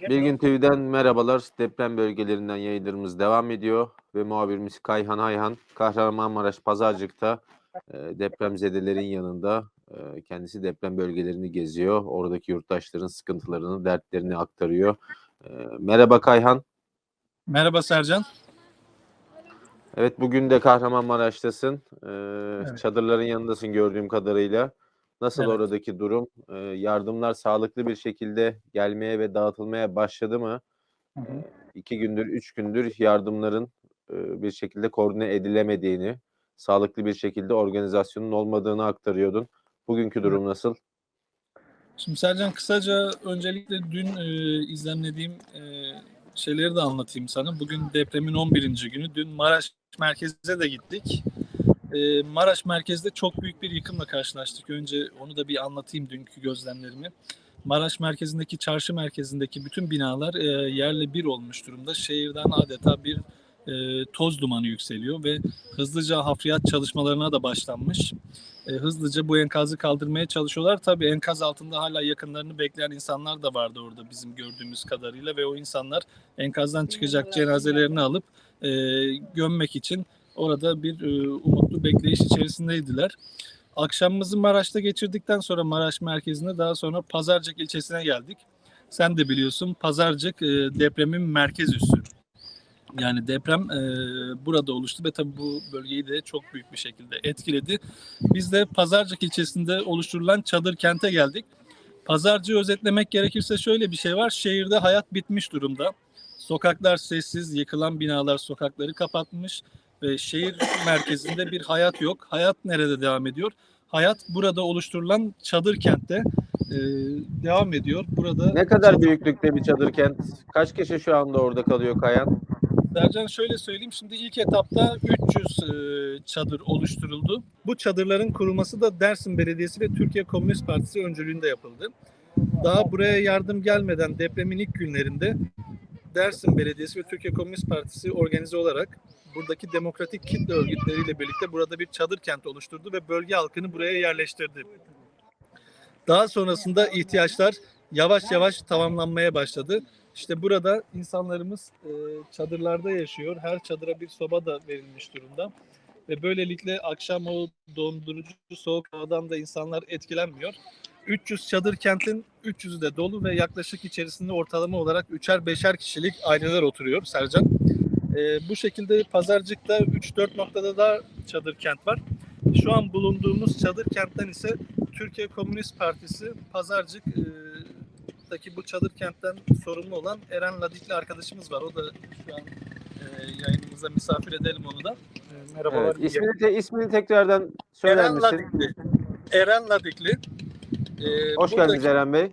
Bilgin TV'den merhabalar. Deprem bölgelerinden yayınlarımız devam ediyor ve muhabirimiz Kayhan Ayhan Kahramanmaraş Pazarcık'ta e, depremzedelerin yanında e, kendisi deprem bölgelerini geziyor. Oradaki yurttaşların sıkıntılarını, dertlerini aktarıyor. E, merhaba Kayhan. Merhaba Sercan. Evet bugün de Kahramanmaraş'tasın. E, Evet. Çadırların yanındasın gördüğüm kadarıyla. Nasıl Evet. oradaki durum? E, yardımlar sağlıklı bir şekilde gelmeye ve dağıtılmaya başladı mı? Hı hı. iki gündür, üç gündür yardımların e, bir şekilde koordine edilemediğini, sağlıklı bir şekilde organizasyonun olmadığını aktarıyordun. Bugünkü durum nasıl? Şimdi Sercan kısaca öncelikle dün e, izlemlediğim e, şeyleri de anlatayım sana. Bugün depremin 11. günü. Dün Maraş merkezine de gittik. E, Maraş merkezde çok büyük bir yıkımla karşılaştık. Önce onu da bir anlatayım dünkü gözlemlerimi. Maraş merkezindeki çarşı merkezindeki bütün binalar e, yerle bir olmuş durumda. Şehirden adeta bir e, toz dumanı yükseliyor ve hızlıca hafriyat çalışmalarına da başlanmış. E, hızlıca bu enkazı kaldırmaya çalışıyorlar. Tabii enkaz altında hala yakınlarını bekleyen insanlar da vardı orada bizim gördüğümüz kadarıyla ve o insanlar enkazdan çıkacak cenazelerini alıp e, gömmek için orada bir e, umutlu bekleyiş içerisindeydiler. Akşamımızı Maraş'ta geçirdikten sonra Maraş merkezine daha sonra Pazarcık ilçesine geldik. Sen de biliyorsun Pazarcık e, depremin merkez üssü. Yani deprem e, burada oluştu ve tabii bu bölgeyi de çok büyük bir şekilde etkiledi. Biz de Pazarcık ilçesinde oluşturulan çadır kente geldik. Pazarcığı özetlemek gerekirse şöyle bir şey var. Şehirde hayat bitmiş durumda. Sokaklar sessiz, yıkılan binalar sokakları kapatmış ve şehir merkezinde bir hayat yok. Hayat nerede devam ediyor? Hayat burada oluşturulan çadır kentte e, devam ediyor. Burada Ne kadar büyüklükte bir çadır kent? Kaç kişi şu anda orada kalıyor Kayan? Sercan şöyle söyleyeyim. Şimdi ilk etapta 300 e, çadır oluşturuldu. Bu çadırların kurulması da Dersim Belediyesi ve Türkiye Komünist Partisi öncülüğünde yapıldı. Daha buraya yardım gelmeden depremin ilk günlerinde Dersim Belediyesi ve Türkiye Komünist Partisi organize olarak buradaki demokratik kitle örgütleriyle birlikte burada bir çadır kent oluşturdu ve bölge halkını buraya yerleştirdi. Daha sonrasında ihtiyaçlar yavaş yavaş tamamlanmaya başladı. İşte burada insanlarımız e, çadırlarda yaşıyor. Her çadıra bir soba da verilmiş durumda. Ve böylelikle akşam o dondurucu soğuk havadan da insanlar etkilenmiyor. 300 çadır kentin 300'ü de dolu ve yaklaşık içerisinde ortalama olarak 3'er 5'er kişilik aileler oturuyor Sercan. E, bu şekilde Pazarcık'ta 3-4 noktada da çadır kent var. Şu an bulunduğumuz çadır kentten ise Türkiye Komünist Partisi Pazarcık daki bu çadır kentten sorumlu olan Eren Ladikli arkadaşımız var. O da şu an e, yayınımıza misafir edelim onu da. E, merhabalar. Evet, ismini, te- ismini tekrardan söyler Eren misin? Ladikli. Eren Ladikli. E, Hoş buradaki- geldiniz Eren Bey.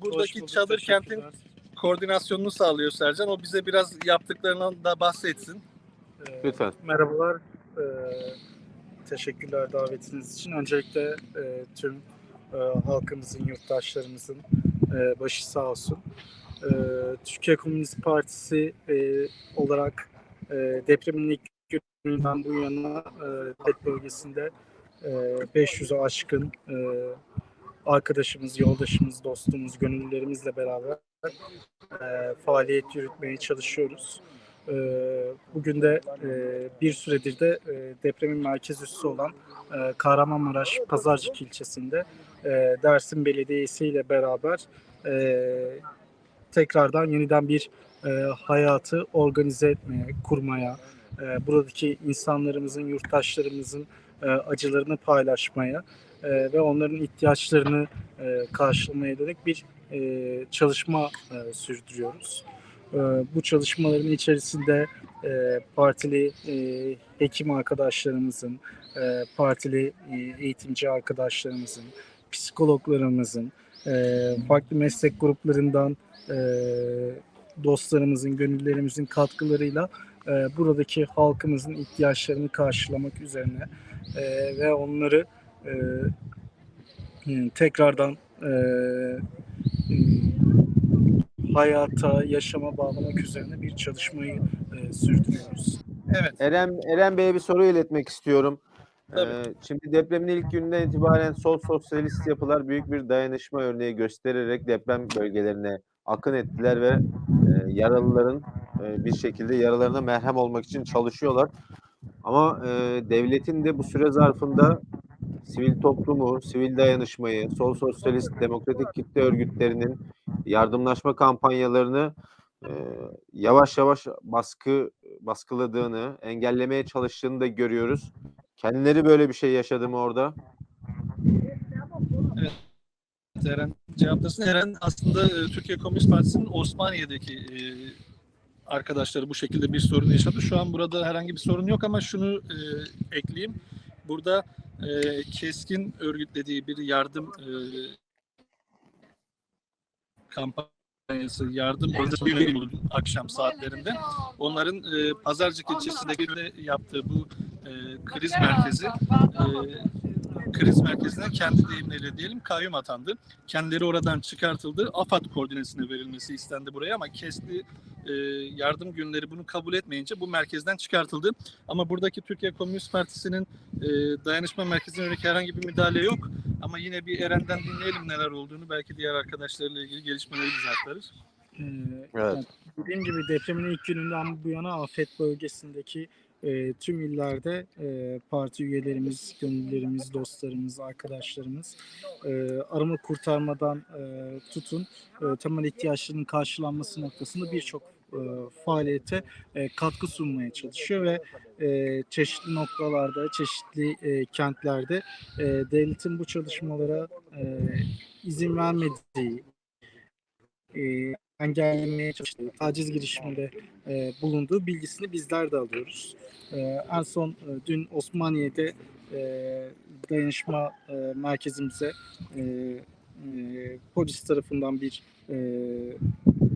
Buradaki çadır kentin koordinasyonunu sağlıyor Sercan. O bize biraz yaptıklarından da bahsetsin. Ee, Lütfen. Merhabalar. Ee, teşekkürler davetiniz için. Öncelikle e, tüm e, halkımızın, yurttaşlarımızın e, başı sağ olsun. Ee, Türkiye Komünist Partisi e, olarak e, depremin ilk gününden bu yana e, TED bölgesinde e, 500'ü aşkın e, arkadaşımız, yoldaşımız, dostumuz, gönüllülerimizle beraber e, faaliyet yürütmeye çalışıyoruz. E, bugün de e, bir süredir de e, depremin merkez üssü olan e, Kahramanmaraş Pazarcık ilçesinde e, Dersim Belediyesi ile beraber e, tekrardan yeniden bir e, hayatı organize etmeye, kurmaya, e, buradaki insanlarımızın, yurttaşlarımızın e, acılarını paylaşmaya e, ve onların ihtiyaçlarını e, karşılamaya dönük bir e, çalışma e, sürdürüyoruz. E, bu çalışmaların içerisinde e, partili e, hekim arkadaşlarımızın, e, partili e, eğitimci arkadaşlarımızın, psikologlarımızın, e, farklı meslek gruplarından e, dostlarımızın, gönüllerimizin katkılarıyla e, buradaki halkımızın ihtiyaçlarını karşılamak üzerine e, ve onları e, tekrardan e, hayata, yaşama bağlamak üzerine bir çalışmayı e, sürdürüyoruz. Evet. Eren, Eren Bey'e bir soru iletmek istiyorum. Tabii. Ee, şimdi depremin ilk gününden itibaren sol sosyalist yapılar büyük bir dayanışma örneği göstererek deprem bölgelerine akın ettiler ve e, yaralıların e, bir şekilde yaralarına merhem olmak için çalışıyorlar. Ama e, devletin de bu süre zarfında sivil toplumu, sivil dayanışmayı, sol sosyalist demokratik kitle örgütlerinin yardımlaşma kampanyalarını e, yavaş yavaş baskı baskıladığını, engellemeye çalıştığını da görüyoruz. Kendileri böyle bir şey yaşadı mı orada? Eren cevaplasın. Eren aslında e, Türkiye Komünist Partisi'nin Osmaniye'deki e, arkadaşları bu şekilde bir sorun yaşadı. Şu an burada herhangi bir sorun yok ama şunu e, ekleyeyim. Burada e, keskin örgütlediği bir yardım e, kampanyası, yardım oldu akşam saatlerinde. Onların e, Pazarcık ilçesindeki de yaptığı bu e, kriz merkezi e, kriz merkezine kendi deyimleriyle diyelim kayyum atandı. Kendileri oradan çıkartıldı. AFAD koordinesine verilmesi istendi buraya ama kesti e, yardım günleri bunu kabul etmeyince bu merkezden çıkartıldı. Ama buradaki Türkiye Komünist Partisi'nin e, dayanışma merkezine yönelik herhangi bir müdahale yok. Ama yine bir Eren'den dinleyelim neler olduğunu. Belki diğer arkadaşlarıyla ilgili gelişmeleri bize aktarır. Ee, Evet. yani Dediğim gibi depremin ilk gününden bu yana afet bölgesindeki e, tüm illerde e, parti üyelerimiz, gönüllerimiz, dostlarımız, arkadaşlarımız e, arama kurtarmadan e, tutun e, temel ihtiyaçlarının karşılanması noktasında birçok e, faaliyete e, katkı sunmaya çalışıyor ve e, çeşitli noktalarda, çeşitli e, kentlerde e, devletin bu çalışmalara e, izin vermediği, e, engellemeye çalıştığı, taciz girişiminde e, bulunduğu bilgisini bizler de alıyoruz. E, en son e, dün Osmaniye'de e, dayanışma e, merkezimize e, e, polis tarafından bir e,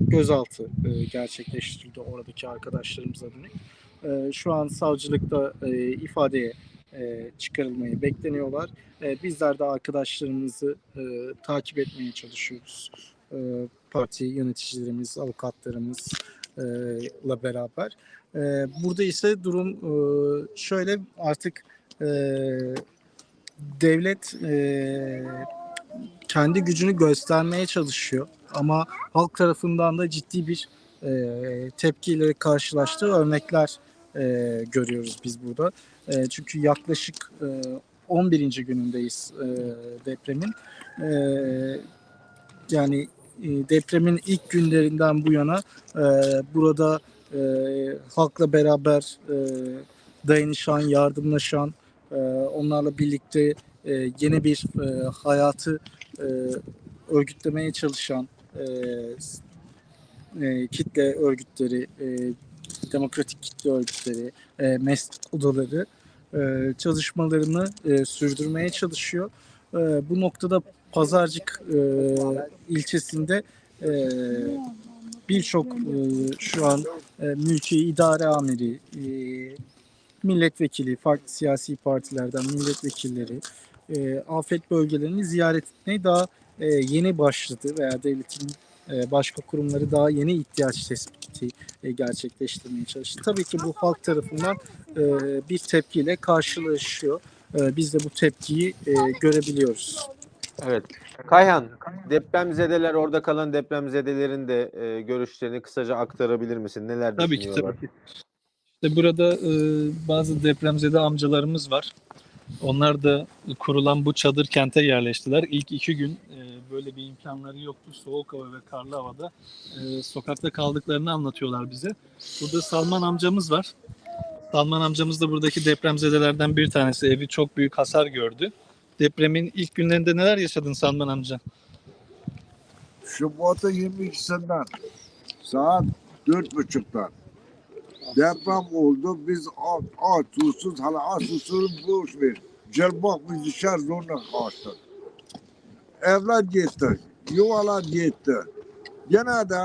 gözaltı e, gerçekleştirildi oradaki arkadaşlarımıza dönük. E, şu an savcılıkta e, ifadeye e, çıkarılmayı bekleniyorlar. E, bizler de arkadaşlarımızı e, takip etmeye çalışıyoruz. E, parti yöneticilerimiz, avukatlarımızla beraber. E, burada ise durum e, şöyle artık e, devlet e, kendi gücünü göstermeye çalışıyor ama halk tarafından da ciddi bir e, tepkiyle karşılaştığı örnekler e, görüyoruz biz burada. E, çünkü yaklaşık e, 11. günündeyiz e, depremin. E, yani e, depremin ilk günlerinden bu yana e, burada e, halkla beraber e, dayanışan, yardımlaşan, e, onlarla birlikte e, yeni bir e, hayatı e, örgütlemeye çalışan e, e, kitle örgütleri, e, demokratik kitle örgütleri, e, meslek odaları e, çalışmalarını e, sürdürmeye çalışıyor. E, bu noktada Pazarcık e, ilçesinde e, birçok e, şu an e, mülki idare amiri, e, milletvekili, farklı siyasi partilerden milletvekilleri e, afet bölgelerini ziyaret etmeye daha e, yeni başladı veya devletin e, başka kurumları daha yeni ihtiyaç tespiti e, gerçekleştirmeye çalıştı. Tabii ki bu halk tarafından e, bir tepkiyle karşılaşıyor. E, biz de bu tepkiyi e, görebiliyoruz. Evet. Kayhan, depremzedeler, orada kalan depremzedelerin de e, görüşlerini kısaca aktarabilir misin? Neler Tabii ki düşünüyorlar? tabii ki. İşte burada e, bazı depremzede amcalarımız var. Onlar da kurulan bu çadır kente yerleştiler. İlk iki gün e, böyle bir imkanları yoktu. Soğuk hava ve karlı havada e, sokakta kaldıklarını anlatıyorlar bize. Burada Salman amcamız var. Salman amcamız da buradaki depremzedelerden bir tanesi. Evi çok büyük hasar gördü. Depremin ilk günlerinde neler yaşadın Salman amca? Şubat'ın 22'sinden saat dört buçuktan deprem oldu. Biz aç, susuz hala aç susuz boş ver. Cerbak biz dışarı zoruna kaçtık. Evler gitti. Yuvalar gitti. Gene de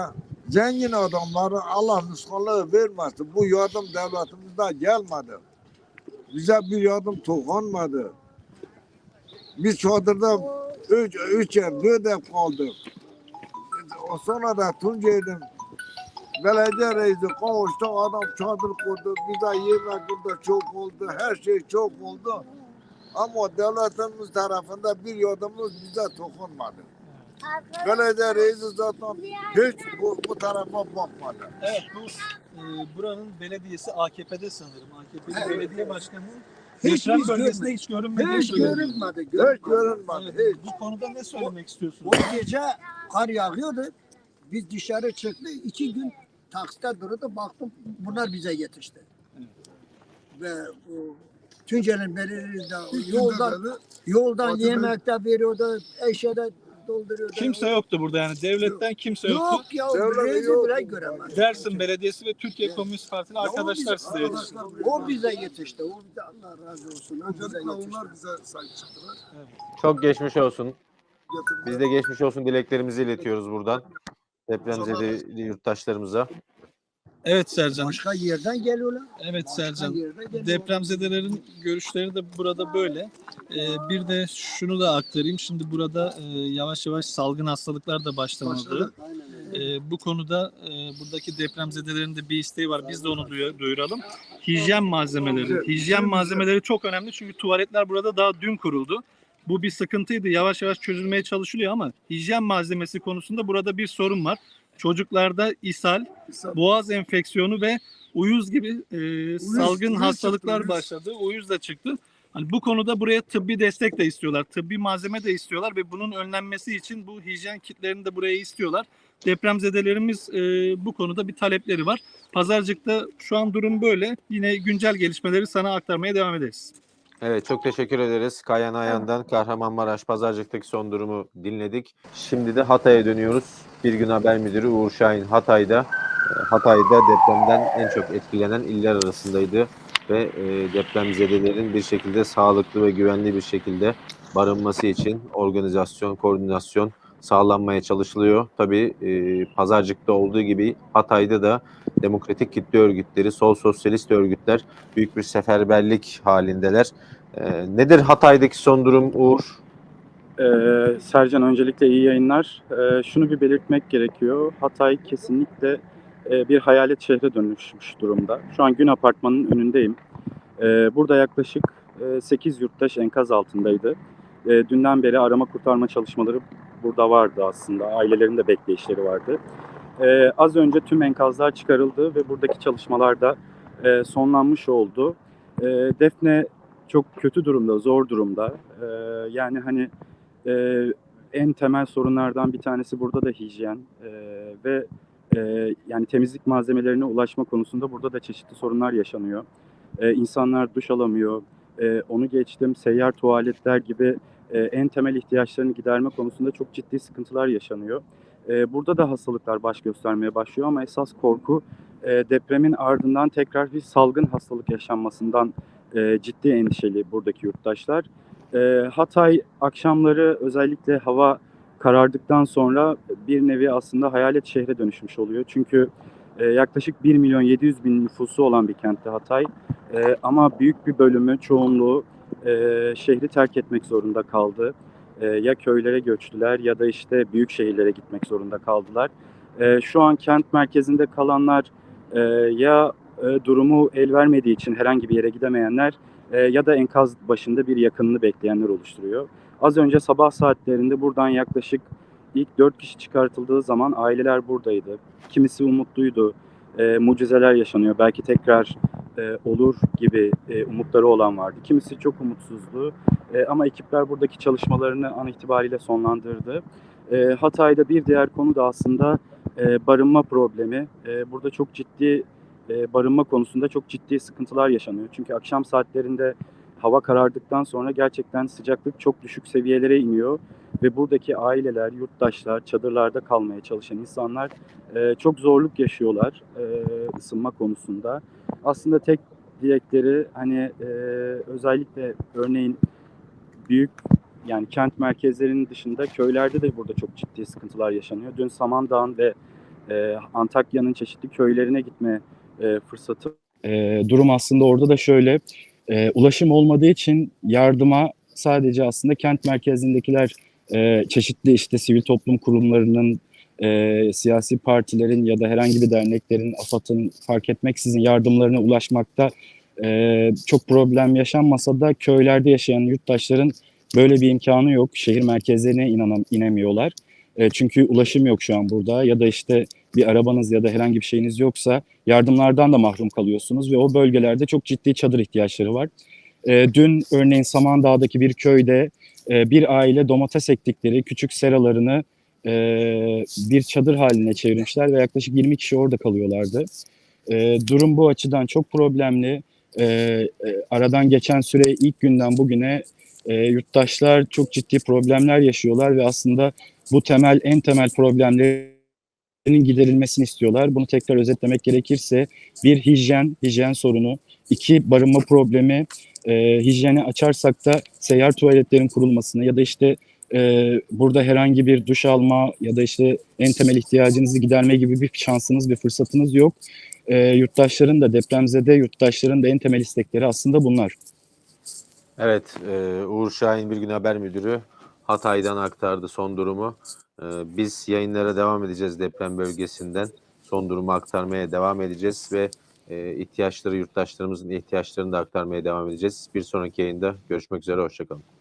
zengin adamları Allah nüshalığı vermesin. Bu yardım devletimizden gelmedi. Bize bir yardım dokunmadı. Biz çadırda üç, üç ev, dört ev kaldık. O sonra da Tunceli'nin belediye reisi kavuştu. Adam çadır kurdu. Bize yemek burada çok oldu. Her şey çok oldu. Ama devletimiz tarafında bir yardımımız bize dokunmadı. Belediye reisi zaten hiç bu, bu tarafa bakmadı. Evet bu e, buranın belediyesi AKP'de sanırım. AKP'li belediye başkanının Hiç deprem biz bölgesinde hiç görünmediği Hiç görünmedi. Hiç görünmedi. görünmedi. Evet, Hiç. bu konuda ne söylemek istiyorsunuz? O gece kar yağıyordu. Biz dışarı çıktık. iki gün takside durdu. Baktım bunlar bize yetişti. Ve o Tunceli'nin belediyesi yoldan, yoldan yemek de veriyordu. Eşe de dolduruyordu. Kimse yoktu burada yani devletten kimse yoktu. Yok ya. Devlet yok. bile göremez. Dersim Belediyesi ve Türkiye Komünist Partili arkadaşlar size yetişti. O bize yetişti. O bize Allah razı olsun. O bize yetişti. bize sahip çıktılar. Çok geçmiş olsun. Biz de geçmiş olsun dileklerimizi iletiyoruz buradan. Depremzede yurttaşlarımıza. Evet Sercan. Başka yerden geliyorlar. Evet Başka Sercan. Depremzedelerin görüşleri de burada böyle. Ee, bir de şunu da aktarayım. Şimdi burada e, yavaş yavaş salgın hastalıklar da başlamadı. Ee, bu konuda e, buradaki depremzedelerin de bir isteği var. Biz de onu duyu- duyuralım. Hijyen malzemeleri. Hijyen malzemeleri çok önemli çünkü tuvaletler burada daha dün kuruldu. Bu bir sıkıntıydı. Yavaş yavaş çözülmeye çalışılıyor ama hijyen malzemesi konusunda burada bir sorun var. Çocuklarda ishal, boğaz enfeksiyonu ve uyuz gibi e, salgın uyuz hastalıklar çıktı, uyuz. başladı. Uyuz da çıktı. Hani bu konuda buraya tıbbi destek de istiyorlar. Tıbbi malzeme de istiyorlar ve bunun önlenmesi için bu hijyen kitlerini de buraya istiyorlar. Depremzedelerimiz e, bu konuda bir talepleri var. Pazarcık'ta şu an durum böyle. Yine güncel gelişmeleri sana aktarmaya devam ederiz. Evet çok teşekkür ederiz. Kayan Ayan'dan Kahramanmaraş Pazarcık'taki son durumu dinledik. Şimdi de Hatay'a dönüyoruz. Bir gün haber müdürü Uğur Şahin Hatay'da. e, Hatay'da depremden en çok etkilenen iller arasındaydı ve e, depremzedelerin bir şekilde sağlıklı ve güvenli bir şekilde barınması için organizasyon, koordinasyon sağlanmaya çalışılıyor. Tabii e, Pazarcık'ta olduğu gibi Hatay'da da demokratik kitle örgütleri, sol sosyalist örgütler büyük bir seferberlik halindeler. Ee, nedir Hatay'daki son durum Uğur? Ee, Sercan öncelikle iyi yayınlar. Ee, şunu bir belirtmek gerekiyor. Hatay kesinlikle e, bir hayalet şehre dönüşmüş durumda. Şu an Gün Apartmanı'nın önündeyim. Ee, burada yaklaşık e, 8 yurttaş enkaz altındaydı. E, dünden beri arama kurtarma çalışmaları burada vardı aslında. Ailelerin de bekleyişleri vardı. E, az önce tüm enkazlar çıkarıldı ve buradaki çalışmalar da e, sonlanmış oldu. E, Defne çok kötü durumda, zor durumda. E, yani hani e, en temel sorunlardan bir tanesi burada da hijyen e, ve e, yani temizlik malzemelerine ulaşma konusunda burada da çeşitli sorunlar yaşanıyor. E, insanlar duş alamıyor. E, onu geçtim seyyar tuvaletler gibi e, en temel ihtiyaçlarını giderme konusunda çok ciddi sıkıntılar yaşanıyor. E, burada da hastalıklar baş göstermeye başlıyor ama esas korku e, depremin ardından tekrar bir salgın hastalık yaşanmasından ciddi endişeli buradaki yurttaşlar. Hatay akşamları özellikle hava karardıktan sonra bir nevi aslında hayalet şehre dönüşmüş oluyor. Çünkü yaklaşık 1 milyon 700 bin nüfusu olan bir kentte Hatay. Ama büyük bir bölümü, çoğunluğu e, şehri terk etmek zorunda kaldı. E, ya köylere göçtüler ya da işte büyük şehirlere gitmek zorunda kaldılar. E, şu an kent merkezinde kalanlar e, ya e, durumu el vermediği için herhangi bir yere gidemeyenler e, ya da enkaz başında bir yakınını bekleyenler oluşturuyor. Az önce sabah saatlerinde buradan yaklaşık ilk dört kişi çıkartıldığı zaman aileler buradaydı. Kimisi umutluydu, e, mucizeler yaşanıyor, belki tekrar e, olur gibi e, umutları olan vardı. Kimisi çok umutsuzdu E, ama ekipler buradaki çalışmalarını an itibariyle sonlandırdı. E, Hatay'da bir diğer konu da aslında e, barınma problemi. E, burada çok ciddi e, barınma konusunda çok ciddi sıkıntılar yaşanıyor. Çünkü akşam saatlerinde hava karardıktan sonra gerçekten sıcaklık çok düşük seviyelere iniyor ve buradaki aileler, yurttaşlar, çadırlarda kalmaya çalışan insanlar e, çok zorluk yaşıyorlar e, ısınma konusunda. Aslında tek dilekleri hani e, özellikle örneğin büyük yani kent merkezlerinin dışında köylerde de burada çok ciddi sıkıntılar yaşanıyor. Dün Samandağ'ın ve e, Antakya'nın çeşitli köylerine gitme e, fırsatı. E, durum aslında orada da şöyle, e, ulaşım olmadığı için yardıma sadece aslında kent merkezindekiler e, çeşitli işte sivil toplum kurumlarının, e, siyasi partilerin ya da herhangi bir derneklerin, AFAD'ın fark etmeksizin yardımlarına ulaşmakta e, çok problem yaşanmasa da köylerde yaşayan yurttaşların böyle bir imkanı yok. Şehir merkezlerine inanam, inemiyorlar. E, çünkü ulaşım yok şu an burada ya da işte bir arabanız ya da herhangi bir şeyiniz yoksa yardımlardan da mahrum kalıyorsunuz ve o bölgelerde çok ciddi çadır ihtiyaçları var. E, dün örneğin Samandağ'daki bir köyde e, bir aile domates ektikleri küçük seralarını e, bir çadır haline çevirmişler ve yaklaşık 20 kişi orada kalıyorlardı. E, durum bu açıdan çok problemli. E, e, aradan geçen süre ilk günden bugüne e, yurttaşlar çok ciddi problemler yaşıyorlar ve aslında bu temel en temel problemlerin giderilmesini istiyorlar. Bunu tekrar özetlemek gerekirse bir hijyen, hijyen sorunu, iki barınma problemi, e, hijyeni açarsak da seyyar tuvaletlerin kurulmasını ya da işte e, burada herhangi bir duş alma ya da işte en temel ihtiyacınızı giderme gibi bir şansınız, bir fırsatınız yok. E, yurttaşların da depremzede yurttaşların da en temel istekleri aslında bunlar. Evet, e, Uğur Şahin Bir Gün Haber Müdürü Hatay'dan aktardı son durumu. E, biz yayınlara devam edeceğiz deprem bölgesinden. Son durumu aktarmaya devam edeceğiz ve e, ihtiyaçları, yurttaşlarımızın ihtiyaçlarını da aktarmaya devam edeceğiz. Bir sonraki yayında görüşmek üzere, hoşçakalın.